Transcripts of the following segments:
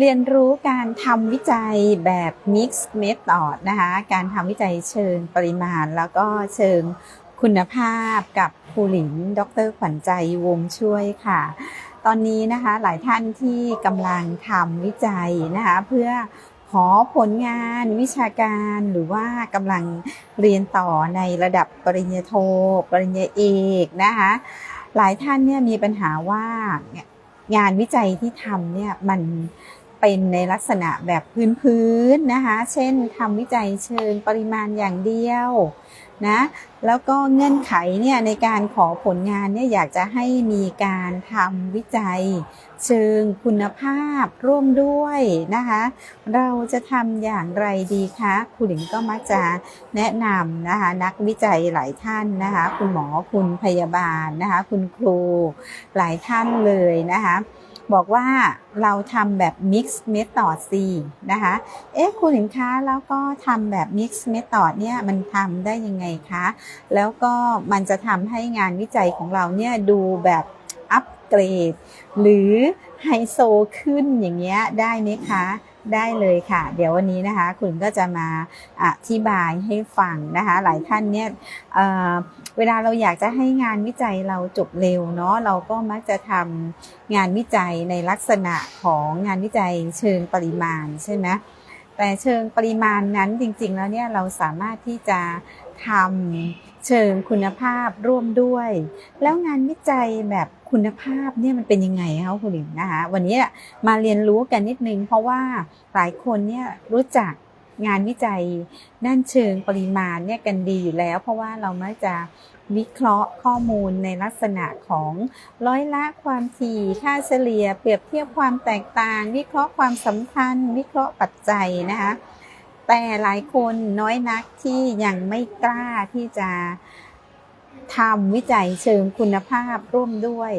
เรียนรู้การทำวิจัยแบบ Mix Method นะคะ การทำวิจัยเชิงปริมาณ แล้วก็เชิงคุณภาพกับครูหลิน ดร ขวัญใจวงช่วยค่ะ ตอนนี้นะคะหลายท่านที่กำลังทำวิจัยนะคะเพื่อขอผลงานวิชาการหรือว่ากำลังเรียนต่อในระดับปริญญาโท ปริญญาเอกนะคะหลายท่านเนี่ยมีปัญหาว่างานวิจัยที่ทำเนี่ยมัน เป็นในลักษณะแบบพื้นๆนะคะ เช่นทำวิจัยเชิงปริมาณอย่างเดียวนะแล้วก็เงื่อนไขเนี่ยในการขอผลงานเนี่ยอยากจะให้มีการทำวิจัย เชิงคุณภาพร่วมด้วยนะคะ เราจะทำอย่างไรดีคะครูหลิงก็มักจะแนะนำนะคะนักวิจัยหลายท่านนะคะ คุณหมอคุณพยาบาลนะคะ คุณครูหลายท่านเลยนะคะ บอกว่าเราทำแบบ mix method C นะคะ เอ๊ะคุณเห็นคะแล้วก็ทำแบบ mix method เนี่ยมันทำได้ยังไงคะ แล้วก็มันจะทำให้งานวิจัยของเราเนี่ยดูแบบอัปเกรด หรือไฮโซขึ้นอย่างเงี้ยได้ไหมคะได้เลยค่ะ เดี๋ยววันนี้นะคะ คุณก็จะมาอธิบายให้ฟังนะคะ หลายท่านเนี่ย เวลาเราอยากจะให้งานวิจัยเราจบเร็วเนาะเราก็มักจะทำงานวิจัยในลักษณะของงานวิจัยเชิงปริมาณใช่ไหมแต่เชิงปริมาณนั้นจริง ๆ แล้วเนี่ยเราสามารถที่จะทำเชิงคุณภาพร่วมด้วย แล้วงานวิจัยแบบคุณภาพเนี่ยมันเป็นยังไงคะคุณหลินนะคะวันนี้มาเรียนรู้กันนิดนึง เพราะว่าหลายคนเนี่ยรู้จัก งานวิจัยด้านเชิงปริมาณเนี่ยกันดีอยู่แล้ว เพราะว่าเรามักจะวิเคราะห์ข้อมูลในลักษณะของร้อยละความถี่ค่าเฉลี่ย เปรียบเทียบความแตกต่าง วิเคราะห์ความสัมพันธ์ วิเคราะห์ปัจจัยนะคะแต่หลายคนน้อยนักที่ยังไม่กล้าที่จะทำวิจัยเชิงคุณภาพร่วมด้วย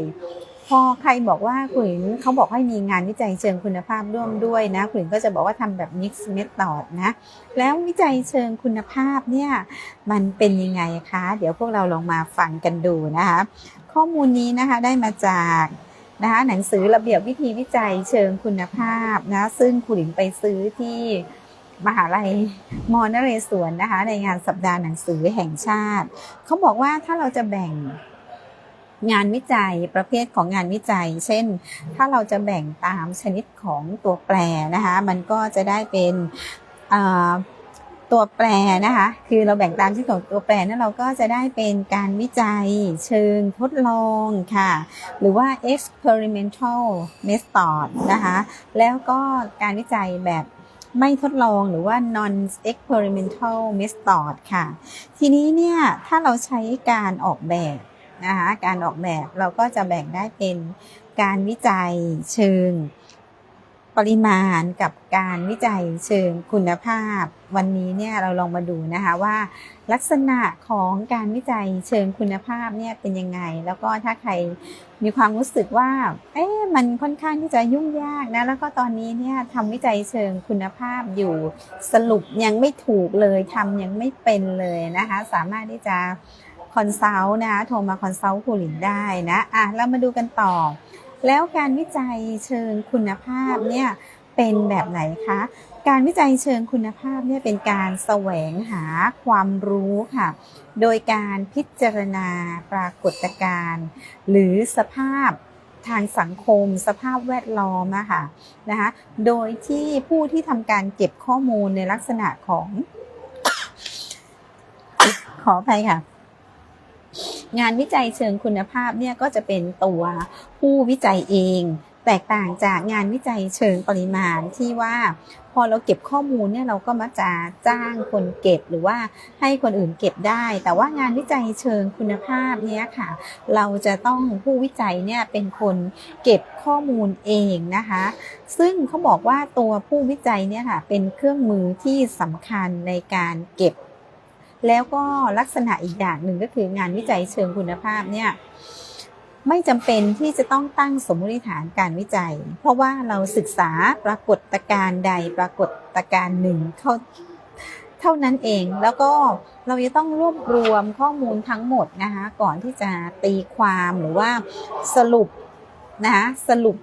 พอใครบอกว่าคุณเขาบอกให้มีงานวิจัยเชิงคุณภาพร่วมด้วยนะคุณก็จะบอกว่าทำแบบ mix method นะ แล้ววิจัยเชิงคุณภาพเนี่ยมันเป็นยังไงคะ เดี๋ยวพวกเราลองมาฟังกันดูนะคะ ข้อมูลนี้นะคะได้มาจากนะคะหนังสือระเบียบวิธีวิจัยเชิงคุณภาพนะซึ่งคุนไปซื้อที่มหาลัยมอนเรศวรนะคะในงานสัปดาห์หนังสือแห่งชาติ เขาบอกว่าถ้าเราจะแบ่ง งานวิจัยประเภทของงานวิจัย เช่น ถ้าเราจะแบ่งตามชนิดของตัวแปรนะคะ มันก็จะได้เป็นตัวแปรนะคะ คือเราแบ่งตามที่ของตัวแปรนั้นเราก็จะได้เป็นการวิจัยเชิงทดลองค่ะ หรือว่า experimental method นะคะ แล้วก็การวิจัยแบบไม่ทดลองหรือว่า non experimental method ค่ะ ทีนี้เนี่ย ถ้าเราใช้การออกแบบ นะคะการออกแบบเราก็จะแบ่งได้เป็นการวิจัยเชิงปริมาณกับการวิจัยเชิงคุณภาพ วันนี้เนี่ยเราลองมาดูนะคะว่า ลักษณะของการวิจัยเชิงคุณภาพเนี่ยเป็นยังไง แล้วก็ถ้าใครมีความรู้สึกว่าเอ๊ะมันค่อนข้างที่จะยุ่งยากนะแล้วก็ตอนนี้เนี่ยทำวิจัยเชิงคุณภาพอยู่สรุปยังไม่ถูกเลยทำยังไม่เป็นเลยนะคะสามารถที่จะ คอนซัลท์นะโทรมาคอนซัลท์ครูหลินได้นะอะเรามาดูกันต่อ แล้วการวิจัยเชิงคุณภาพเนี่ยเป็นแบบไหนคะ การวิจัยเชิงคุณภาพเนี่ยเป็นการแสวงหาความรู้ค่ะ โดยการพิจารณาปรากฏการณ์ หรือสภาพทางสังคม สภาพแวดล้อมอะค่ะนะคะ โดยที่ผู้ที่ทำการเก็บข้อมูลในลักษณะของ ขออภัยค่ะ งานวิจัยเชิงคุณภาพเนี่ยก็จะเป็นตัวผู้วิจัยเอง แตกต่างจากงานวิจัยเชิงปริมาณที่ว่าพอเราเก็บข้อมูลเนี่ยเราก็มักจะจ้างคนเก็บหรือว่าให้คนอื่นเก็บได้ แต่ว่างานวิจัยเชิงคุณภาพเนี่ยค่ะ เราจะต้องผู้วิจัยเนี่ยเป็นคนเก็บข้อมูลเองนะคะ ซึ่งเขาบอกว่าตัวผู้วิจัยเนี่ยค่ะเป็นเครื่องมือที่สำคัญในการเก็บ แล้วก็ลักษณะอีกอย่างหนึ่งก็คืองานวิจัยเชิงคุณภาพเนี่ยไม่จำเป็นที่จะต้องตั้งสมมติฐานการวิจัย เพราะว่าเราศึกษาปรากฏการณ์ใดปรากฏการณ์หนึ่งเขาเท่านั้นเองแล้วก็เราจะต้องรวบรวมข้อมูลทั้งหมดนะคะก่อนที่จะตีความหรือว่าสรุปนะคะสรุป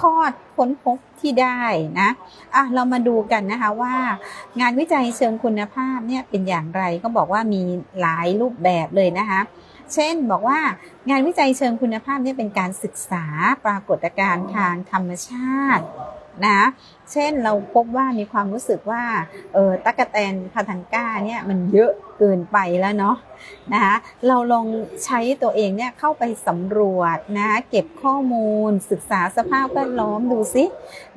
ข้อค้นพบ ที่ได้นะอะเรามาดูกันนะคะว่างานวิจัยเชิงคุณภาพเนี่ยเป็นอย่างไรก็บอกว่ามีหลายรูปแบบเลยนะคะเช่นบอกว่างานวิจัยเชิงคุณภาพเนี่ยเป็นการศึกษาปรากฏการณ์ทางธรรมชาติ นะ เช่นเราพบว่ามีความรู้สึกว่าเออตะกะแตนพาทังก้าเนี่ยมันเยอะเกินไปแล้วเนาะนะคะเราลองใช้ตัวเองเนี่ยเข้าไปสำรวจนะเก็บข้อมูล ศึกษาสภาพแวดล้อมดูซิ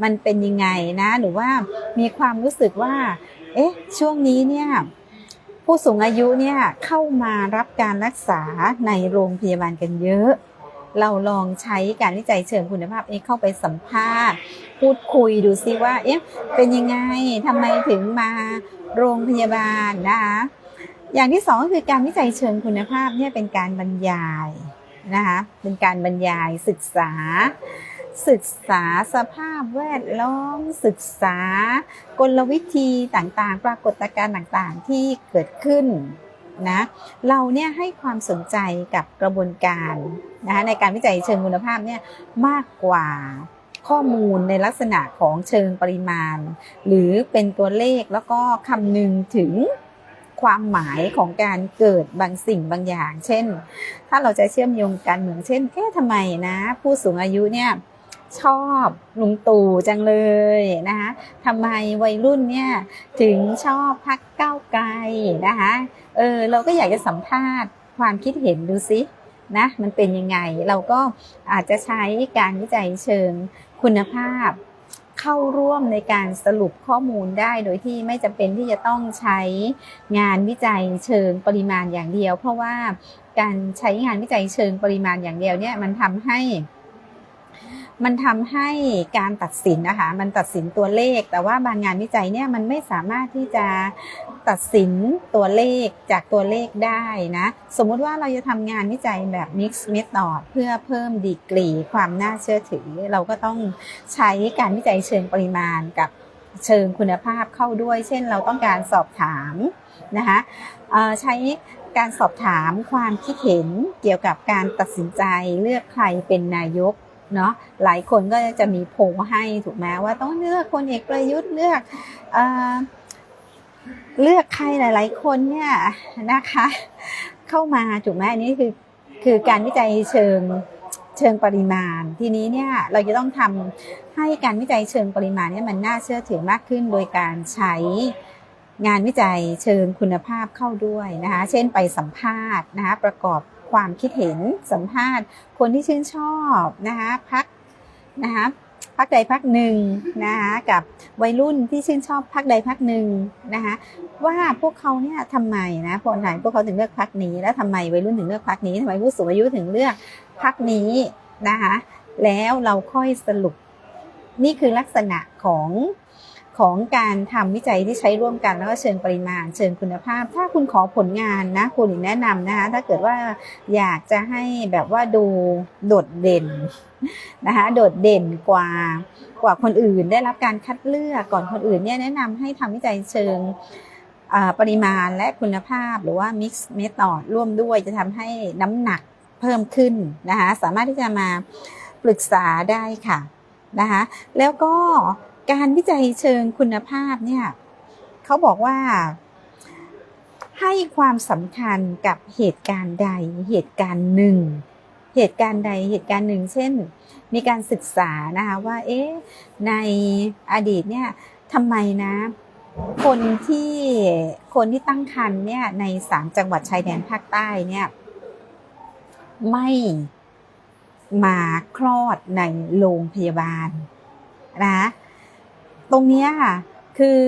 มันเป็นยังไงนะหรือว่ามีความรู้สึกว่าเอ๊ะช่วงนี้เนี่ยผู้สูงอายุเนี่ยเข้ามารับการรักษาในโรงพยาบาลกันเยอะ เราลองใช้การวิจัยเชิงคุณภาพเอ๊ะเข้าไปสัมภาษณ์ พูดคุยดูซิว่าเอ๊ะเป็นยังไงทำไมถึงมาโรงพยาบาลนะคะอย่างที่สองก็คือการวิจัยเชิงคุณภาพเนี่ยเป็นการบรรยายนะคะเป็นการบรรยายศึกษา ศึกษาสภาพแวดล้อม ศึกษากลวิธีต่างๆ ปรากฏการณ์ต่างๆที่เกิดขึ้น นะเราเนี่ยให้ความสนใจกับกระบวนการนะคะในการวิจัยเชิงคุณภาพเนี่ยมากกว่าข้อมูลในลักษณะของเชิงปริมาณ หรือเป็นตัวเลขแล้วก็คำนึงถึงความหมายของการเกิดบางสิ่งบางอย่าง เช่น ถ้าเราจะเชื่อมโยงกันเหมือนเช่นเอ๊ะทำไมนะ ผู้สูงอายุเนี่ย ชอบลุงตู่จังเลยนะคะทำไมวัยรุ่นเนี่ยถึงชอบพักก้าวไกลนะคะเออเราก็อยากจะสัมภาษณ์ความคิดเห็นดูซินะมันเป็นยังไงเราก็อาจจะใช้การวิจัยเชิงคุณภาพ เข้าร่วมในการสรุปข้อมูลได้โดยที่ไม่จำเป็นที่จะต้องใช้งานวิจัยเชิงปริมาณอย่างเดียว เพราะว่าการใช้งานวิจัยเชิงปริมาณอย่างเดียวเนี่ยมันทำให้ มันทำให้การตัดสินนะคะ มันตัดสินตัวเลข แต่ว่าบางงานวิจัยเนี่ยมันไม่สามารถที่จะตัดสินตัวเลขจากตัวเลขได้นะ สมมุติว่าเราจะทำงานวิจัยแบบ mix method เพื่อเพิ่มดีกรีความน่าเชื่อถือ เราก็ต้องใช้การวิจัยเชิงปริมาณกับเชิงคุณภาพเข้าด้วย เช่นเราต้องการสอบถามนะคะใช้การสอบถามความคิดเห็นเกี่ยวกับการตัดสินใจเลือกใครเป็นนายก เนาะหลายคนก็จะมีโพให้ถูกไหมว่าต้องเลือกคนเอกประยุทธ์เลือกเอเลือกใครหลาย ๆ คนเนี่ยนะคะ เข้ามาถูกไหมอันนี้คือคือการวิจัยเชิงเชิงปริมาณ ทีนี้เนี่ยเราจะต้องทำให้การวิจัยเชิงปริมาณเนี่ยมันน่าเชื่อถือมากขึ้น โดยการใช้งานวิจัยเชิงคุณภาพเข้าด้วยนะคะ เช่นไปสัมภาษณ์นะคะประกอบ ความคิดเห็นสัมภาษณ์ คนที่ชื่นชอบนะคะพักนะคะพักใดพักหนึ่งนะคะกับวัยรุ่นที่ชื่นชอบพักใดพักหนึ่งนะคะว่าพวกเขาเนี่ยทำไมนะพวกไหนพวกเขาถึงเลือกพักนี้ แล้วทำไมวัยรุ่นถึงเลือกพักนี้ทำไมผู้สูงอายุถึงเลือกพักนี้นะคะแล้วเราค่อยสรุปนี่คือลักษณะของ ของการทำวิจัยที่ใช้ร่วมกัน แล้วก็เชิงปริมาณ เชิงคุณภาพ ถ้าคุณขอผลงานนะคุณแนะนำนะคะถ้าเกิดว่าอยากจะให้แบบว่าดูโดดเด่นนะคะโดดเด่นกว่ากว่าคนอื่น ได้รับการคัดเลือกก่อนคนอื่นเนี่ยแนะนำให้ทำวิจัยเชิงปริมาณและคุณภาพหรือว่า mix method ร่วมด้วยจะทำให้น้ำหนักเพิ่มขึ้นนะคะสามารถที่จะมาปรึกษาได้ค่ะนะคะแล้วก็ การวิจัยเชิงคุณภาพเนี่ยเขาบอกว่า ให้ความสำคัญกับเหตุการณ์ใดเหตุการณ์หนึ่ง เหตุการณ์ใดเหตุการณ์หนึ่ง เช่น มีการศึกษานะคะว่า เอ๊ะในอดีตเนี่ยทำไมนะคนที่คนที่ตั้งครรภ์เนี่ยในสามจังหวัดชายแดนภาคใต้เนี่ยไม่มาคลอดในโรงพยาบาลนะ ตรงนี้ค่ะ คือ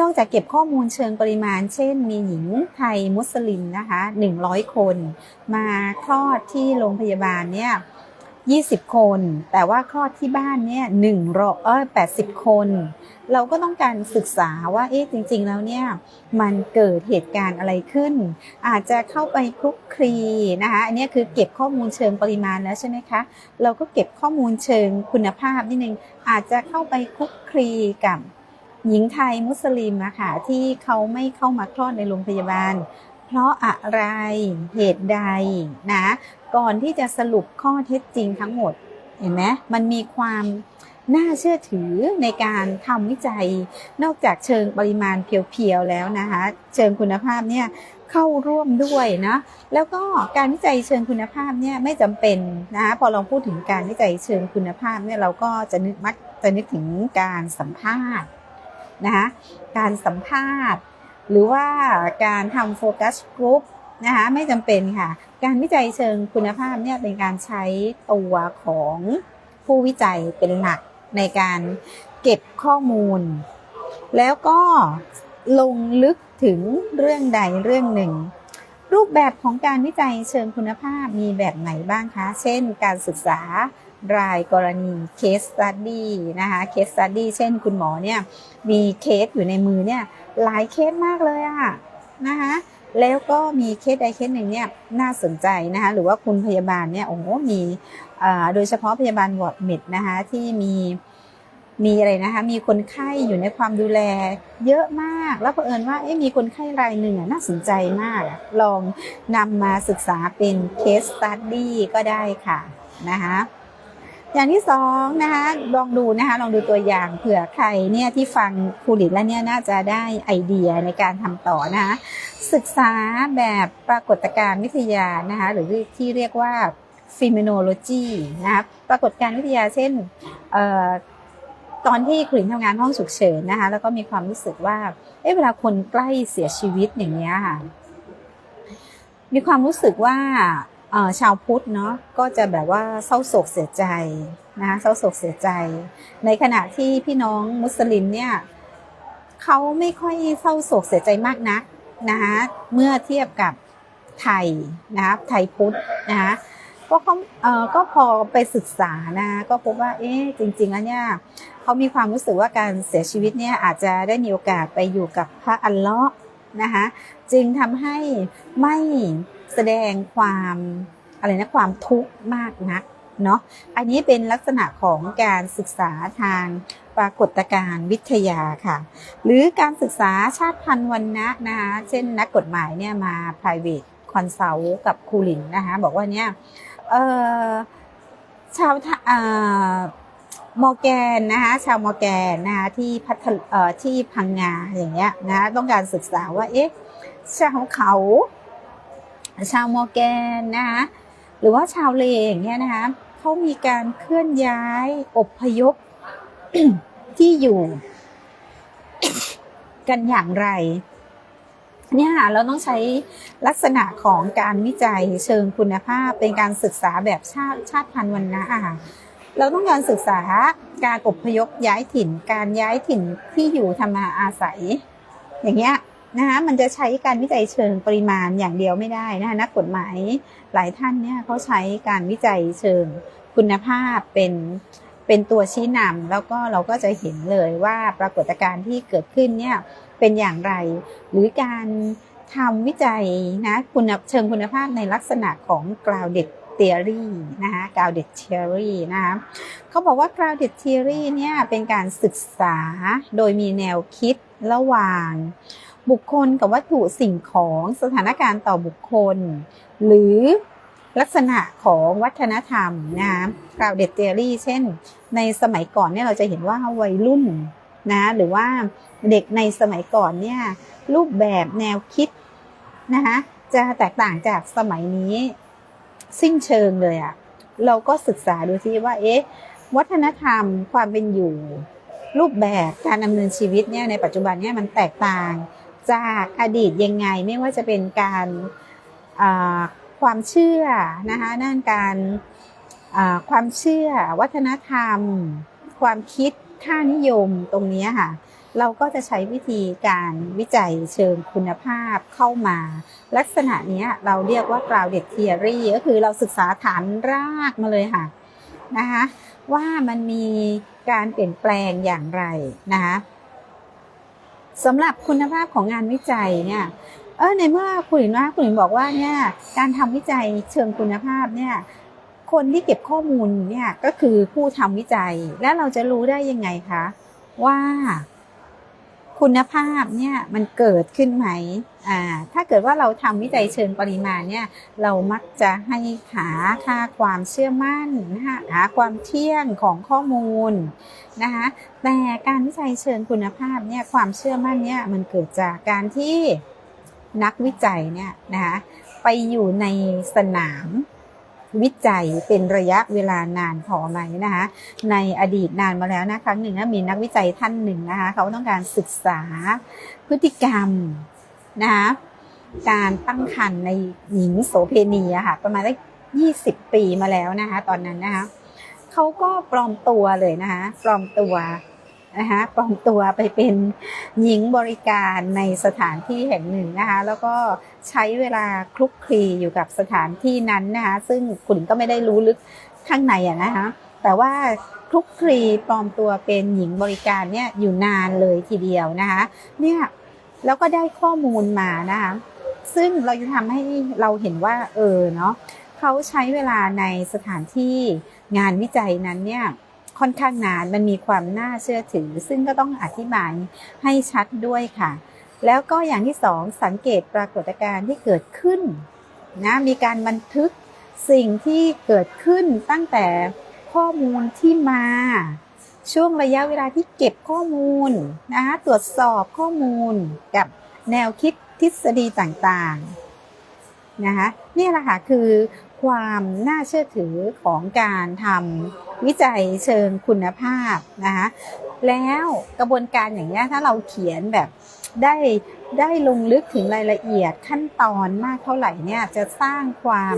นอกจากเก็บข้อมูลเชิงปริมาณ เช่น มีหญิงไทยมุสลิมนะคะ100 คน มาคลอดที่โรงพยาบาลเนี่ย 20 คน แต่ว่าคลอดที่บ้านเนี่ยหนึ่งร้อยเออแปดสิบคน เราก็ต้องการศึกษาว่าเอ๊ะจริง ๆ แล้วเนี่ยมันเกิดเหตุการณ์อะไรขึ้น อาจจะเข้าไปคลุกคลีนะคะอันนี้คือเก็บข้อมูลเชิงปริมาณแล้วใช่ไหมคะ เราก็เก็บข้อมูลเชิงคุณภาพนิดนึงอาจจะเข้าไปคลุกคลีกับหญิงไทยมุสลิมอะค่ะที่เขาไม่เข้ามาคลอดในโรงพยาบาล เพราะอะไรเหตุใดนะ ก่อนที่จะสรุปข้อเท็จจริงทั้งหมด เห็นไหมมันมีความน่าเชื่อถือในการทำวิจัย นอกจากเชิงปริมาณเพียวๆแล้วนะคะ เชิงคุณภาพเนี่ยเข้าร่วมด้วยนะแล้วก็การวิจัยเชิงคุณภาพเนี่ยไม่จำเป็นนะคะพอเราพูดถึงการวิจัยเชิงคุณภาพเนี่ยเราก็จะนึกมักจะนึกถึงการสัมภาษณ์นะคะการสัมภาษณ์ หรือว่าการทำโฟกัสกรุ๊ป นะคะไม่จำเป็นค่ะ การวิจัยเชิงคุณภาพเนี่ยเป็นการใช้ตัวของผู้วิจัยเป็นหลักในการเก็บข้อมูล แล้วก็ลงลึกถึงเรื่องใดเรื่องหนึ่ง รูปแบบของการวิจัยเชิงคุณภาพมีแบบไหนบ้างคะ เช่น การศึกษารายกรณี case study นะคะ case study เช่นคุณหมอเนี่ยมีเคสอยู่ในมือเนี่ยหลายเคสมากเลยอะนะคะ แล้วก็มีเคสใดเคสหนึ่งเนี่ยน่าสนใจนะคะหรือว่าคุณพยาบาลเนี่ยโอ้โหมีโดยเฉพาะพยาบาลวอร์ดเมดนะคะที่มีมีอะไรนะคะมีคนไข้อยู่ในความดูแลเยอะมาก แล้วเผอิญว่าเอ๊ะมีคนไข้รายหนึ่งน่าสนใจมาก ลองนำมาศึกษาเป็นเคสสตัดดี้ก็ได้ค่ะนะคะ อย่างที่สองนะคะลองดูนะคะลองดูตัวอย่างเผื่อใครเนี่ยที่ฟังครูหลินแล้วเนี่ยน่าจะได้ไอเดียในการทำต่อนะคะศึกษาแบบปรากฏการณ์วิทยานะคะหรือที่เรียกว่า phenomenology นะคะปรากฏการณ์วิทยาเช่นออตอนที่คลินทำงานห้องฉุกเฉินนะคะแล้วก็มีความรู้สึกว่าเอ๊ะเวลาคนใกล้เสียชีวิตอย่างเงี้ยค่ะมีความรู้สึกว่า ชาวพุทธเนาะก็จะแบบว่าเศร้าโศกเสียใจนะคะเศร้าโศกเสียใจ ในขณะที่พี่น้องมุสลิมเนี่ยเขาไม่ค่อยเศร้าโศกเสียใจมากนักนะคะเมื่อเทียบกับไทยนะคะไทยพุทธนะคะก็เขาเอ่อก็พอไปศึกษานะก็พบว่าเอ๊ะจริงๆแล้วเนี่ยเขามีความรู้สึกว่าการเสียชีวิตเนี่ยอาจจะได้มีโอกาสไปอยู่กับพระอัลเลาะห์นะคะจึงทำให้ไม่ แสดงความอะไรนะความทุกข์มากนักเนาะอันนี้เป็นลักษณะของการศึกษาทางปรากฏการณ์วิทยาค่ะ หรือการศึกษาชาติพันธุ์วันนะนะคะเช่นนักกฎหมายเนี่ยมา private consult กับครูหลินนะคะบอกว่าเนี่ยชาวมอแกนนะคะชาวมอแกนนะคะที่พัทที่พังงาอย่างเงี้ยนะต้องการศึกษาว่าเอ๊ะชาวเขา ชาวมอร์แกนนะคะหรือว่าชาวเลอย่างเงี้ยนะคะเขามีการเคลื่อนย้ายอพยพที่อยู่กันอย่างไรเนี่ยค่ะเราต้องใช้ลักษณะของการวิจัยเชิงคุณภาพเป็นการศึกษาแบบชาติชาติพันธุ์วันนะอะเราต้องการศึกษาการอพยพย้ายถิ่น การย้ายถิ่นที่อยู่ทำมาอาศัย อย่างเงี้ย นะคะมันจะใช้การวิจัยเชิงปริมาณอย่างเดียวไม่ได้นะคะนักกฎหมายหลายท่านเนี่ยเขาใช้การวิจัยเชิงคุณภาพเป็นเป็นตัวชี้นำแล้วก็เราก็จะเห็นเลยว่าปรากฏการณ์ที่เกิดขึ้นเนี่ยเป็นอย่างไร หรือการทำวิจัยนะคุณเชิงคุณภาพในลักษณะของ grounded theory นะคะ grounded theory นะคะเขาบอกว่า grounded theory เนี่ยเป็นการศึกษาโดยมีแนวคิดระหว่าง บุคคลกับวัตถุสิ่งของสถานการณ์ต่อบุคคล หรือลักษณะของวัฒนธรรมนะคะ grounded theory เช่น ในสมัยก่อนเนี่ยเราจะเห็นว่าวัยรุ่นนะหรือว่าเด็กในสมัยก่อนเนี่ยรูปแบบแนวคิดนะคะจะแตกต่างจากสมัยนี้สิ้นเชิงเลยอะ่ะเราก็ศึกษาดูซิว่าเอ๊ะวัฒนธรรมความเป็นอยู่ รูปแบบการดำเนินชีวิตเนี่ยในปัจจุบันเนี่ยมันแตกต่าง จากอดีตยังไงไม่ว่าจะเป็นการความเชื่อนะคะด้านการความเชื่อ วัฒนธรรม ความคิดค่านิยมตรงนี้ค่ะ เราก็จะใช้วิธีการวิจัยเชิงคุณภาพเข้ามา ลักษณะนี้เราเรียกว่า grounded theory ก็คือเราศึกษาฐานรากมาเลยค่ะนะคะว่ามันมีการเปลี่ยนแปลงอย่างไรนะคะ สำหรับคุณภาพของงานวิจัยเนี่ยเออในเมื่อคุณหลินว่าคุณหลินบอกว่าเนี่ยการทำวิจัยเชิงคุณภาพเนี่ยคนที่เก็บข้อมูลเนี่ยก็คือผู้ทำวิจัย และเราจะรู้ได้ยังไงคะว่า คุณภาพเนี่ยมันเกิดขึ้นไหมอ่าถ้าเกิดว่าเราทำวิจัยเชิงปริมาณเนี่ยเรามักจะให้หาค่าความเชื่อมั่นนะคะหาความเที่ยงของข้อมูลนะคะแต่การวิจัยเชิงคุณภาพเนี่ยความเชื่อมั่นเนี่ยมันเกิดจากการที่นักวิจัยเนี่ยนะคะไปอยู่ในสนาม วิจัยเป็นระยะเวลานานพอไหมนะคะในอดีตนานมาแล้วนะครั้งหนึ่งนะมีนักวิจัยท่านหนึ่งนะคะเขาต้องการศึกษาพฤติกรรมนะคะการตั้งครรภ์ในหญิงโสเพณีอะค่ะประมาณได้ยี่สิบปีมาแล้วนะคะ ตอนนั้นนะคะเขาก็ปลอมตัวเลยนะคะ ปลอมตัว นะคะปลอมตัวไปเป็นหญิงบริการในสถานที่แห่งหนึ่งนะคะแล้วก็ใช้เวลาคลุกคลีอยู่กับสถานที่นั้นนะคะซึ่งคุณก็ไม่ได้รู้ลึกข้างในอะนะคะแต่ว่าคลุกคลีปลอมตัวเป็นหญิงบริการเนี่ยอยู่นานเลยทีเดียวนะคะเนี่ยแล้วก็ได้ข้อมูลมานะคะซึ่งเราจะทำให้เราเห็นว่าเออเนาะเขาใช้เวลาในสถานที่งานวิจัยนั้นเนี่ย ค่อนข้างนาน มันมีความน่าเชื่อถือ ซึ่งก็ต้องอธิบายให้ชัดด้วยค่ะ แล้วก็อย่างที่สองสังเกตปรากฏการณ์ที่เกิดขึ้นนะมีการบันทึกสิ่งที่เกิดขึ้นตั้งแต่ข้อมูลที่มา ช่วงระยะเวลาที่เก็บข้อมูลนะคะตรวจสอบข้อมูลกับแนวคิดทฤษฎีต่างๆนะคะนี่แหละค่ะคือ ความน่าเชื่อถือของการทำวิจัยเชิงคุณภาพนะคะแล้วกระบวนการอย่างนี้ถ้าเราเขียนแบบได้ได้ลงลึกถึงรายละเอียดขั้นตอนมากเท่าไหร่เนี่ยจะสร้างความ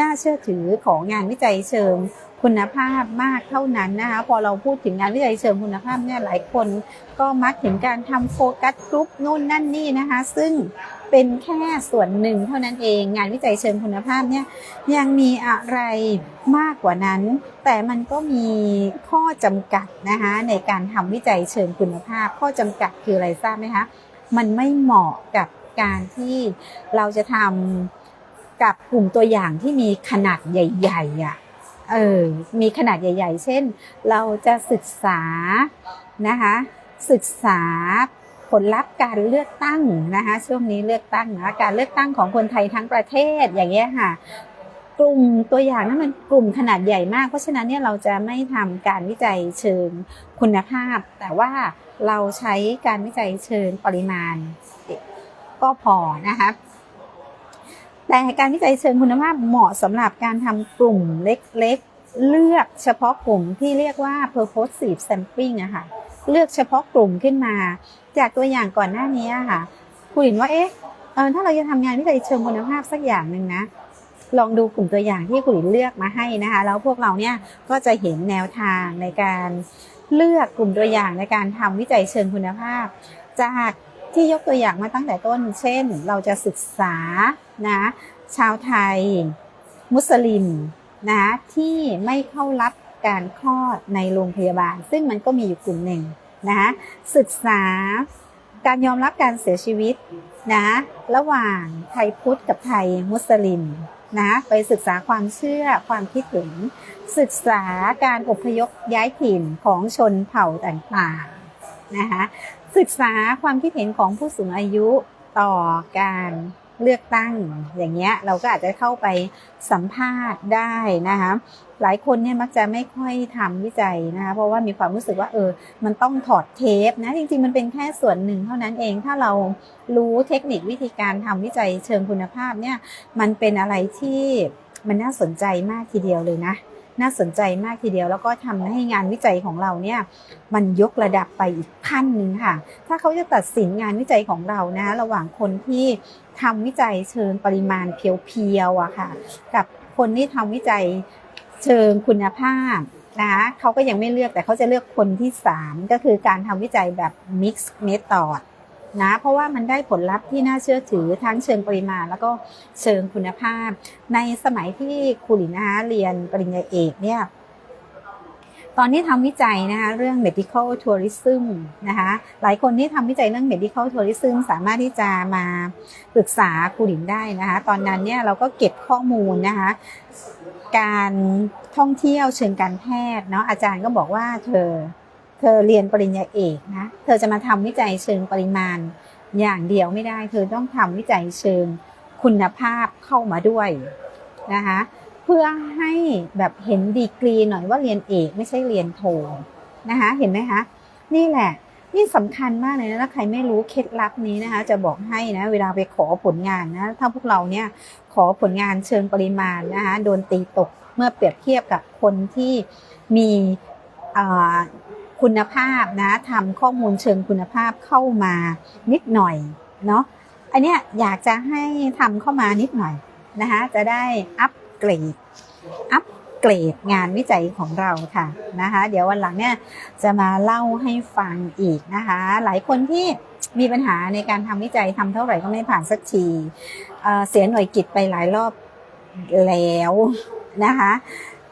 น่าเชื่อถือของงานวิจัยเชิงคุณภาพมากเท่านั้นนะคะพอเราพูดถึงงานวิจัยเชิงคุณภาพเนี่ยหลายคนก็มักถึงการทำโฟกัสกรุ๊ปนู่นนั่นนี่นะคะ ซึ่ง เป็นแค่ส่วนหนึ่งเท่านั้นเองงานวิจัยเชิงคุณภาพเนี่ยยังมีอะไรมากกว่านั้น แต่มันก็มีข้อจำกัดนะคะในการทำวิจัยเชิงคุณภาพ ข้อจำกัดคืออะไรทราบไหมคะมันไม่เหมาะกับการที่เราจะทำกับกลุ่มตัวอย่างที่มีขนาดใหญ่ๆอะเออมีขนาดใหญ่ ๆ เช่น เราจะศึกษานะคะศึกษา ผลลัพธ์การเลือกตั้งนะคะช่วงนี้เลือกตั้งนะการเลือกตั้งของคนไทยทั้งประเทศอย่างเงี้ยค่ะกลุ่มตัวอย่างนั้นมันกลุ่มขนาดใหญ่มาก เพราะฉะนั้นเนี่ยเราจะไม่ทำการวิจัยเชิงคุณภาพ แต่ว่าเราใช้การวิจัยเชิงปริมาณก็พอนะคะแต่การวิจัยเชิงคุณภาพเหมาะสำหรับการทำกลุ่มเล็กๆเลือกเฉพาะกลุ่มที่เรียกว่า purposive sampling อะค่ะ เลือกเฉพาะกลุ่มขึ้นมา จากตัวอย่างก่อนหน้านี้ค่ะคุณเห็นว่าเอ๊ะถ้าเราจะทำงานวิจัยเชิงคุณภาพสักอย่างหนึ่งนะลองดูกลุ่มตัวอย่างที่คุณหลินเลือกมาให้นะคะแล้วพวกเราเนี่ยก็จะเห็นแนวทางในการเลือกกลุ่มตัวอย่างในการทำวิจัยเชิงคุณภาพ จากที่ยกตัวอย่างมาตั้งแต่ต้น เช่น เราจะศึกษานะชาวไทย มุสลิมนะที่ไม่เข้ารับ การคลอดในโรงพยาบาล ซึ่งมันก็มีอยู่กลุ่มหนึ่งนะคะศึกษาการยอมรับการเสียชีวิตนะระหว่างไทยพุทธกับไทยมุสลิมนะไปศึกษาความเชื่อความคิดเห็นศึกษาการอพยพย้ายถิ่นของชนเผ่าต่างๆนะคะศึกษาความคิดเห็นของผู้สูงอายุต่อการเลือกตั้งอย่างเงี้ยเราก็อาจจะเข้าไปสัมภาษณ์ได้นะคะ หลายคนเนี่ยมักจะไม่ค่อยทำวิจัยนะคะเพราะว่ามีความรู้สึกว่าเออมันต้องถอดเทปนะจริงๆมันเป็นแค่ส่วนหนึ่งเท่านั้นเองถ้าเรารู้เทคนิควิธีการทำวิจัยเชิงคุณภาพเนี่ยมันเป็นอะไรที่มันน่าสนใจมากทีเดียวเลยนะ น่าสนใจมากทีเดียวแล้วก็ทำให้งานวิจัยของเราเนี่ยมันยกระดับไปอีกขั้นหนึ่งค่ะ ถ้าเขาจะตัดสินงานวิจัยของเรานะ ระหว่างคนที่ทำวิจัยเชิงปริมาณเพียวๆอะค่ะ กับคนที่ทำวิจัย เชิงคุณภาพนะคะเขาก็ยังไม่เลือกแต่เขาจะเลือกคนที่ 3 ก็คือการทำวิจัยแบบ mixed method นะเพราะว่ามันได้ผลลัพธ์ที่น่าเชื่อถือทั้งเชิงปริมาณ แล้วก็เชิงคุณภาพ ในสมัยที่คุณลินาเรียนปริญญาเอกเนี่ย ตอนที่ทำวิจัยนะคะเรื่อง medical tourism นะคะหลายคนที่ทำวิจัยเรื่อง medical tourism สามารถที่จะมาปรึกษาครูหลินได้นะคะตอนนั้นเนี่ยเราก็เก็บข้อมูลนะคะการท่องเที่ยวเชิงการแพทย์เนาะอาจารย์ก็บอกว่าเธอเธอเรียนปริญญาเอกนะเธอจะมาทำวิจัยเชิงปริมาณอย่างเดียวไม่ได้ เธอต้องทำวิจัยเชิงคุณภาพเข้ามาด้วยนะคะ พื่อให้แบบเห็นดีกรีหน่อยว่าเรียนเอกไม่ใช่เรียนโทนะคะเห็นไหมคะนี่แหละนี่สำคัญมากเลยนะถ้าใครไม่รู้เคล็ดลับนี้นะคะ จะบอกให้นะ เวลาไปขอผลงานนะ ถ้าพวกเราเนี่ยขอผลงานเชิงปริมาณนะคะโดนตีตกเมื่อเปรียบเทียบกับคนที่มีคุณภาพนะทำข้อมูลเชิงคุณภาพเข้ามานิดหน่อยเนาะอันเนี้ยอยากจะให้ทำเข้ามานิดหน่อยนะคะจะได้อัป เกรดอัปเกรดงานวิจัยของเราค่ะนะคะเดี๋ยววันหลังเนี่ยจะมาเล่าให้ฟังอีกนะคะ หลายคนที่มีปัญหาในการทำวิจัยทำเท่าไหร่ก็ไม่ผ่านสักทีเเสียหน่วยกิจไปหลายรอบแล้วนะคะ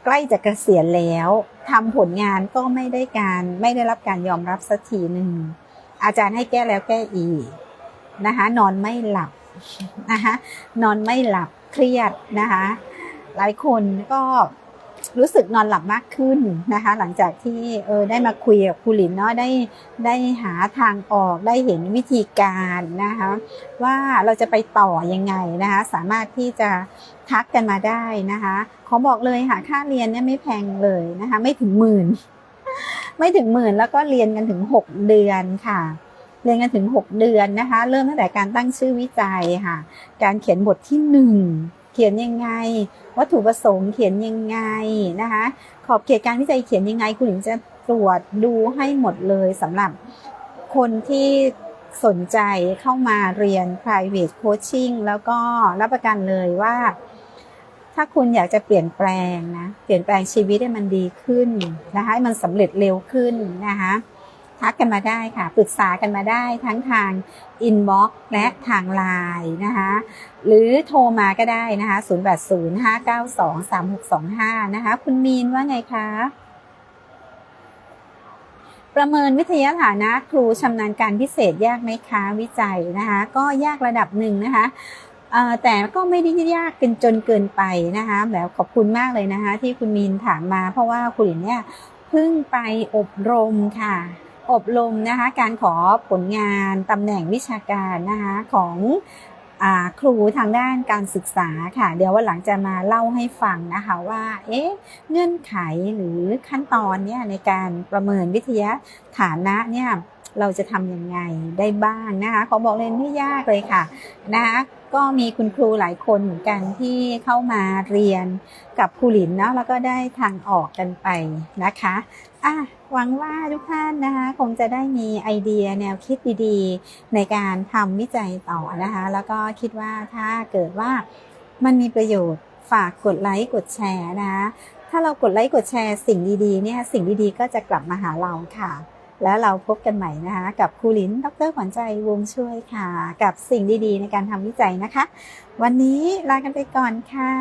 ใกล้จะเกษียณแล้วทำผลงานก็ไม่ได้การไม่ได้รับการยอมรับสักทีหนึ่งอาจารย์ให้แก้แล้วแก้อีกนะคะนอนไม่หลับนะคะนอนไม่หลับเครียดนะคะ หลายคนก็รู้สึกนอนหลับมากขึ้นนะคะ หลังจากที่เออได้มาคุยกับครูหลินเนาะได้ได้หาทางออกได้เห็นวิธีการนะคะ ว่าเราจะไปต่อยังไงนะคะ สามารถที่จะทักกันมาได้นะคะ ขอบอกเลยค่ะค่าเรียนเนี่ยไม่แพงเลยนะคะ ไม่ถึงหมื่น ไม่ถึงหมื่นแล้วก็เรียนกันถึง 6 เดือนค่ะเรียนกันถึง 6 เดือนนะคะ เริ่มตั้งแต่การตั้งชื่อวิจัยค่ะ การเขียนบทที่ 1 เขียนยังไง วัตถุประสงค์เขียนยังไงนะคะ ขอบเขตการวิจัยเขียนยังไง คุณหญิงจะตรวจดูให้หมดเลยสำหรับคนที่สนใจเข้ามาเรียน private coaching แล้วก็รับประกันเลยว่า ถ้าคุณอยากจะเปลี่ยนแปลงนะ เปลี่ยนแปลงชีวิตให้มันดีขึ้นนะคะให้มันสำเร็จเร็วขึ้นนะคะ ทักกันมาได้ค่ะ ปรึกษากันมาได้ทั้งทางอินบ็อกซ์และทางไลน์นะคะหรือโทรมาก็ได้นะคะ0805923625นะคะคุณมีนว่าไงคะประเมินวิทยาฐานะครูชำนาญการพิเศษยากไหมคะวิจัยนะคะก็ยากระดับหนึ่งนะคะแต่ก็ไม่ได้ยากกินจนเกินไปนะคะแล้วขอบคุณมากเลยนะคะที่คุณมีนถามมาเพราะว่าคุณเนี่ยเพิ่งไปอบรมค่ะ อบรมนะคะการขอผลงานตำแหน่งวิชาการนะคะของอครูทางด้านการศึกษาค่ะ เดี๋ยววันหลังจะมาเล่าให้ฟังนะคะว่า เอ๊ะ เงื่อนไขหรือขั้นตอนเนี่ยในการประเมินวิทยาฐานะเนี่ย เราจะทำยังไงได้บ้างนะคะขอบอกเลยไม่ยากเลยค่ะนะคะก็มีคุณครูหลายคนเหมือนกันที่เข้ามาเรียนกับครูหลินเนาะแล้วก็ได้ทางออกกันไปนะคะอะหวังว่าทุกท่านนะคะคงจะได้มีไอเดียแนวคิดดีๆ ในการทำวิจัยต่อนะคะ แล้วก็คิดว่าถ้าเกิดว่ามันมีประโยชน์ฝากกดไลค์กดแชร์นะคะถ้าเรากดไลค์กดแชร์สิ่งดีๆเนี่ยสิ่งดีๆ ก็จะกลับมาหาเราค่ะ แล้วเราพบกันใหม่นะคะ กับครูลินดรขวัญใจวงช่วยค่ะ กับสิ่งดีๆ ในการทำวิจัยนะคะ วันนี้ลากันไปก่อนค่ะ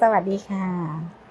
สวัสดีค่ะ